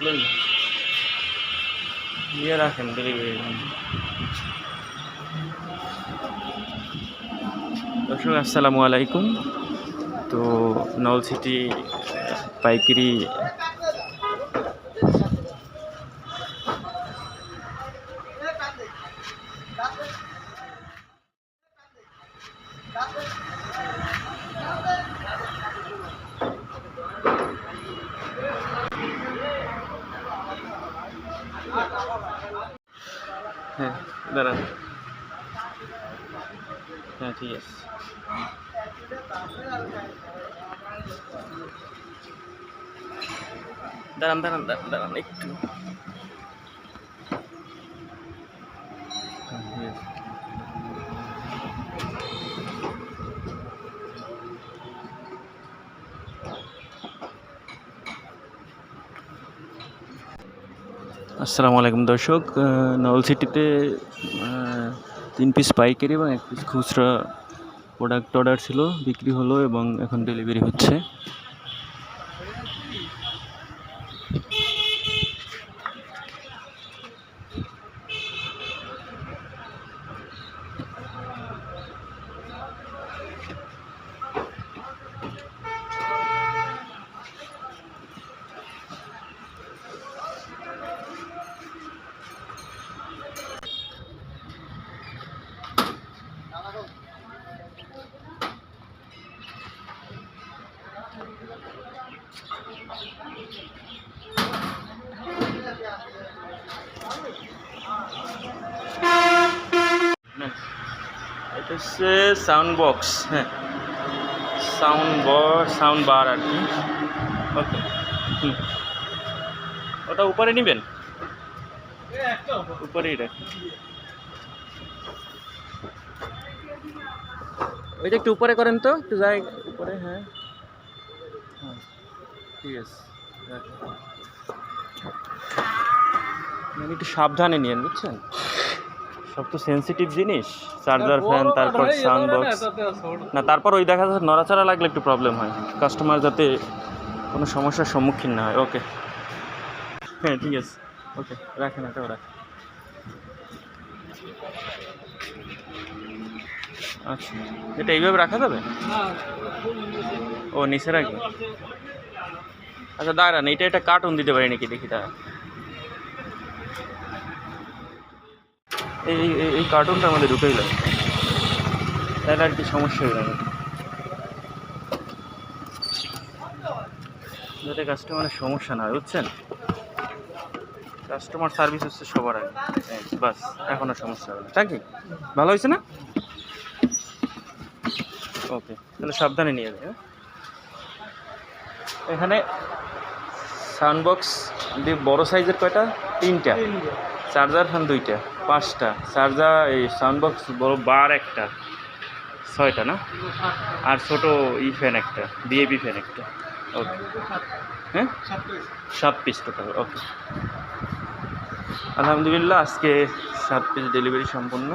না। নিয়ে রাখেন ডেলিভারি দর্শক আসসালামু আলাইকুম তো নল সিটি পাইকারি হ্যাঁ দাঁড়ান। হ্যাঁ ঠিক আছে। দাঁড়ান দাঁড়ান দাঁড়ান দাঁড়ান একটু। আসসালামু আলাইকুম দর্শক নল সিটিতে তিন পিস পাইকারি এবং এক পিস খুচরা প্রোডাক্ট অর্ডার ছিল, বিক্রি হলো এবং এখন ডেলিভারি হচ্ছে। এটা হচ্ছে সাউন্ড বক্স হ্যাঁ সাউন্ড বক্স সাউন্ড বার আর কি। ওকে হুম ওটা উপরে নেবেন? উপরেই রাখি। ওইটা একটু উপরে করেন তো? একটু যাই উপরে হ্যাঁ। ঠিক আছে মানে একটু সাবধানে নিয়েন বুঝছেন? সব তো সেন্সিটিভ জিনিস। চার্জার ফ্যান তারপর সাউন্ড বক্স না তারপর ওই দেখা যাচ্ছে নড়াচড়া লাগলে একটু প্রবলেম হয়। কাস্টমার যাতে কোনো সমস্যার সম্মুখীন না হয়। ওকে হ্যাঁ ঠিক আছে। ওকে রাখেন এটাও রাখেন। আচ্ছা এটা এইভাবে রাখা যাবে? ও নিচে রাখবে? আচ্ছা দাঁড়ান এটা একটা কার্টুন দিতে পারি নাকি? দেখি দাঁড়া এই এই- কার্টুনটা আমাদের ঢুকেই লাগে তাহলে আর কি সমস্যা হয়ে যাবে। যাতে কাস্টমারের সমস্যা না হয় বুঝছেন? কাস্টমার সার্ভিস হচ্ছে সবার আগে। এই, বাস এখন আর সমস্যা হবে না। নাকি ভালো হয়েছে না? ওকে তাহলে সাবধানে নিয়ে যাবে হ্যাঁ? এখানে সাউন্ড বক্স দিয়ে বড় সাইজের কয়টা? তিনটা। চার্জার ফ্যান দুইটা পাঁচটা। চার্জার এই সাউন্ড বক্স বড় বার একটা। ছয়টা না? আর ছোট ই ফ্যান একটা বিএপি ফ্যান একটা। ওকে হ্যাঁ? সাত পিস টোটাল ওকে আলহামদুলিল্লাহ আজকে সাত পিস ডেলিভারি সম্পূর্ণ